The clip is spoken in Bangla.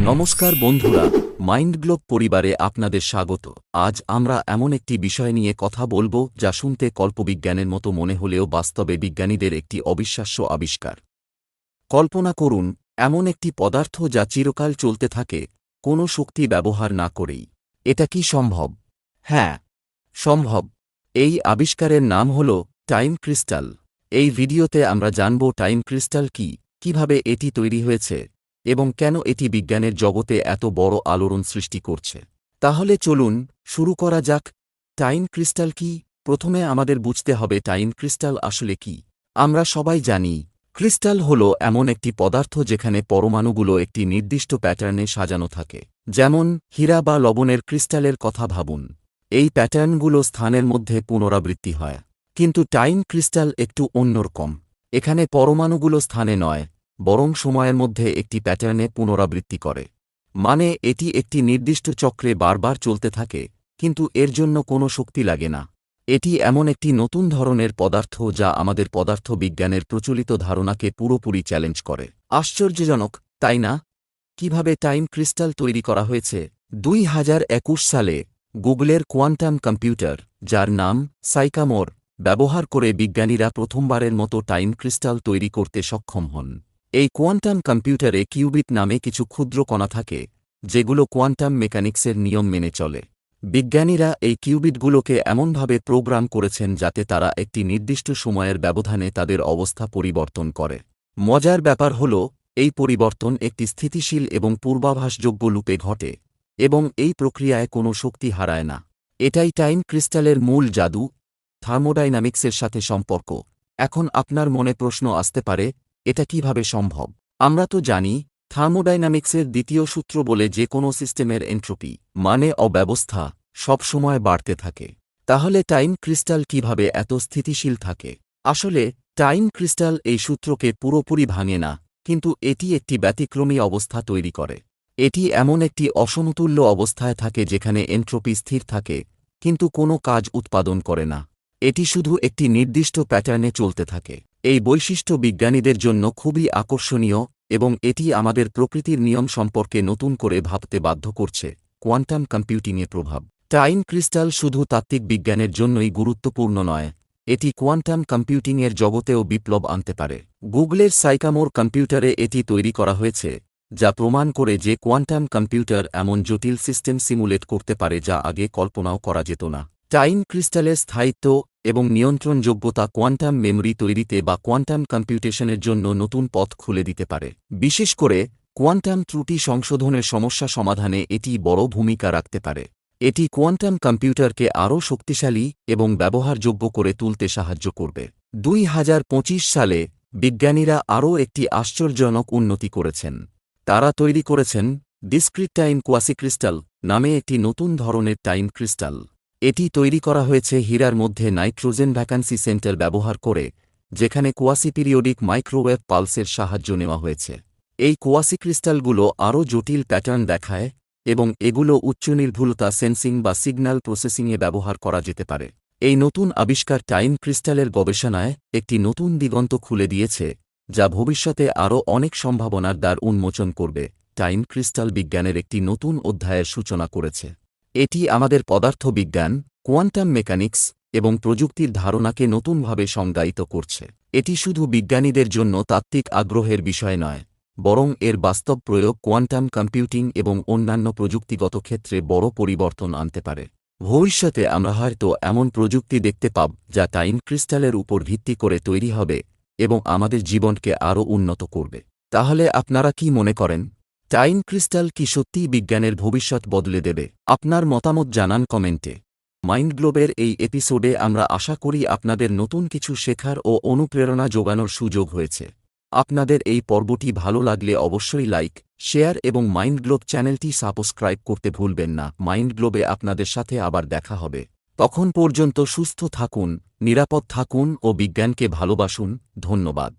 নমস্কার বন্ধুরা, মাইন্ড গ্লোব পরিবারে আপনাদের স্বাগত। আজ আমরা এমন একটি বিষয় নিয়ে কথা বলব যা শুনতে কল্পবিজ্ঞানের মতো মনে হলেও বাস্তবে বিজ্ঞানীদের একটি অবিশ্বাস্য আবিষ্কার। কল্পনা করুন, এমন একটি পদার্থ যা চিরকাল চলতে থাকে, কোনো শক্তি ব্যবহার না করেই। এটা কি সম্ভব? হ্যাঁ সম্ভব। এই আবিষ্কারের নাম হল টাইম ক্রিস্টাল। এই ভিডিওতে আমরা জানব টাইম ক্রিস্টাল কি, কীভাবে এটি তৈরি হয়েছে এবং কেন এটি বিজ্ঞানের জগতে এত বড় আলোড়ন সৃষ্টি করছে? তাহলে চলুন শুরু করা যাক। টাইম ক্রিস্টাল কি? প্রথমে আমাদের বুঝতে হবে টাইম ক্রিস্টাল আসলে কি। আমরা সবাই জানি, ক্রিস্টাল হল এমন একটি পদার্থ যেখানে পরমাণুগুলো একটি নির্দিষ্ট প্যাটার্নে সাজানো থাকে। যেমন, হীরা বা লবণের ক্রিস্টালের কথা ভাবুন। এই প্যাটার্নগুলো স্থানের মধ্যে পুনরাবৃত্তি হয়। কিন্তু টাইম ক্রিস্টাল একটু অন্যরকম। এখানে পরমাণুগুলো স্থানে নয় বরং সময়ের মধ্যে একটি প্যাটার্নে পুনরাবৃত্তি করে। মানে এটি একটি নির্দিষ্ট চক্রে বারবার চলতে থাকে, কিন্তু এর জন্য কোনো শক্তি লাগে না। এটি এমন একটি নতুন ধরনের পদার্থ যা আমাদের পদার্থ বিজ্ঞানের প্রচলিত ধারণাকে পুরোপুরি চ্যালেঞ্জ করে। আশ্চর্যজনক, তাই না? কীভাবে টাইম ক্রিস্টাল তৈরি করা হয়েছে? দুই হাজার একুশ সালে গুগলের কোয়ান্টাম কম্পিউটার, যার নাম সাইকামোর, ব্যবহার করে বিজ্ঞানীরা প্রথমবারের মতো টাইম ক্রিস্টাল তৈরি করতে সক্ষম হন। এই কোয়ান্টাম কম্পিউটারে কিউবিট নামে কিছু ক্ষুদ্র কণা থাকে, যেগুলো কোয়ান্টাম মেকানিক্সের নিয়ম মেনে চলে। বিজ্ঞানীরা এই কিউবিটগুলোকে এমনভাবে প্রোগ্রাম করেছেন যাতে তারা একটি নির্দিষ্ট সময়ের ব্যবধানে তাদের অবস্থা পরিবর্তন করে। মজার ব্যাপার হল, এই পরিবর্তন একটি স্থিতিশীল এবং পূর্বাভাসযোগ্য লুপে ঘটে, এবং এই প্রক্রিয়ায় কোনো শক্তি হারায় না। এটাই টাইম ক্রিস্টালের মূল জাদু, থার্মোডাইনামিক্সের সাথে সম্পর্ক। এখন আপনার মনে প্রশ্ন আসতে পারে এটা কীভাবে সম্ভব? আমরা তো জানি, থার্মোডাইনামিক্সের দ্বিতীয় সূত্র বলে যে কোনো সিস্টেমের এন্ট্রোপি মানে অব্যবস্থা, সবসময় বাড়তে থাকে। তাহলে টাইম ক্রিস্টাল কীভাবে এত স্থিতিশীল থাকে? আসলে, টাইম ক্রিস্টাল এই সূত্রকে পুরোপুরি ভাঙে না, কিন্তু এটি একটি ব্যতিক্রমী অবস্থা তৈরি করে। এটি এমন একটি অসমতুল্য অবস্থায় থাকে যেখানে এন্ট্রোপি স্থির থাকে, কিন্তু কোনো কাজ উৎপাদন করে না। এটি শুধু একটি নির্দিষ্ট প্যাটার্নে চলতে থাকে। এই বৈশিষ্ট্য বিজ্ঞানীদের জন্য খুবই আকর্ষণীয় এবং এটি আমাদের প্রকৃতির নিয়ম সম্পর্কে নতুন করে ভাবতে বাধ্য করছে, কোয়ান্টাম কম্পিউটিংয়ে প্রভাব। টাইম ক্রিস্টাল শুধু তাত্ত্বিক বিজ্ঞানের জন্যই গুরুত্বপূর্ণ নয়, এটি কোয়ান্টাম কম্পিউটিংয়ের জগতেও বিপ্লব আনতে পারে। গুগলের সাইকামোর কম্পিউটারে এটি তৈরি করা হয়েছে, যা প্রমাণ করে যে কোয়ান্টাম কম্পিউটার এমন জটিল সিস্টেম সিমুলেট করতে পারে যা আগে কল্পনাও করা যেত না। টাইম ক্রিস্টালের স্থায়িত্ব এবং নিয়ন্ত্রণযোগ্যতা কোয়ান্টাম মেমরি তৈরিতে বা কোয়ান্টাম কম্পিউটেশনের জন্য নতুন পথ খুলে দিতে পারে। বিশেষ করে, কোয়ান্টাম ত্রুটি সংশোধনের সমস্যা সমাধানে এটি বড় ভূমিকা রাখতে পারে। এটি কোয়ান্টাম কম্পিউটারকে আরও শক্তিশালী এবং ব্যবহারযোগ্য করে তুলতে সাহায্য করবে। দুই হাজার পঁচিশ সালে, বিজ্ঞানীরা আরও একটি আশ্চর্যজনক উন্নতি করেছেন। তারা তৈরি করেছেন ডিসক্রিট টাইম কোয়াসিক্রিস্টাল নামে একটি নতুন ধরনের টাইম ক্রিস্টাল। এটি তৈরি করা হয়েছে হীরার মধ্যে নাইট্রোজেন ভ্যাকান্সি সেন্টার ব্যবহার করে, যেখানে কোয়াসি পিরিয়ডিক মাইক্রোওয়েভ পালসের সাহায্য নেওয়া হয়েছে। এই কোয়াসি ক্রিস্টালগুলো আরও জটিল প্যাটার্ন দেখায় এবং এগুলো উচ্চ নির্ভুলতা সেন্সিং বা সিগন্যাল প্রসেসিংয়ে ব্যবহার করা যেতে পারে। এই নতুন আবিষ্কার টাইম ক্রিস্টালের গবেষণায় একটি নতুন দিগন্ত খুলে দিয়েছে, যা ভবিষ্যতে আরও অনেক সম্ভাবনার দ্বার উন্মোচন করবে, টাইম ক্রিস্টাল বিজ্ঞানের একটি নতুন অধ্যায়ের সূচনা করেছে। এটি আমাদের পদার্থবিজ্ঞান, কোয়ান্টাম মেকানিক্স এবং প্রযুক্তির ধারণাকে নতুনভাবে সংজ্ঞায়িত করছে। এটি শুধু বিজ্ঞানীদের জন্য তাত্ত্বিক আগ্রহের বিষয় নয়, বরং এর বাস্তব প্রয়োগ কোয়ান্টাম কম্পিউটিং এবং অন্যান্য প্রযুক্তিগত ক্ষেত্রে বড় পরিবর্তন আনতে পারে। ভবিষ্যতে আমরা হয়তো এমন প্রযুক্তি দেখতে পাব যা টাইম ক্রিস্টালের উপর ভিত্তি করে তৈরি হবে এবং আমাদের জীবনকে আরও উন্নত করবে। তাহলে আপনারা কি মনে করেন? টাইম ক্রিস্টাল কি সত্যিই বিজ্ঞানের ভবিষ্যৎ বদলে দেবে? আপনার মতামত জানান কমেন্টে। মাইন্ড গ্লোবের এই এপিসোডে আমরা আশা করি আপনাদের নতুন কিছু শেখার ও অনুপ্রেরণা যোগানোর সুযোগ হয়েছে। আপনাদের এই পর্বটি ভালো লাগলে অবশ্যই লাইক, শেয়ার এবং মাইন্ড গ্লোব চ্যানেলটি সাবস্ক্রাইব করতে ভুলবেন না। মাইন্ড গ্লোবে আপনাদের সাথে আবার দেখা হবে। তখন পর্যন্ত সুস্থ থাকুন, নিরাপদ থাকুন ও বিজ্ঞানকে ভালোবাসুন। ধন্যবাদ।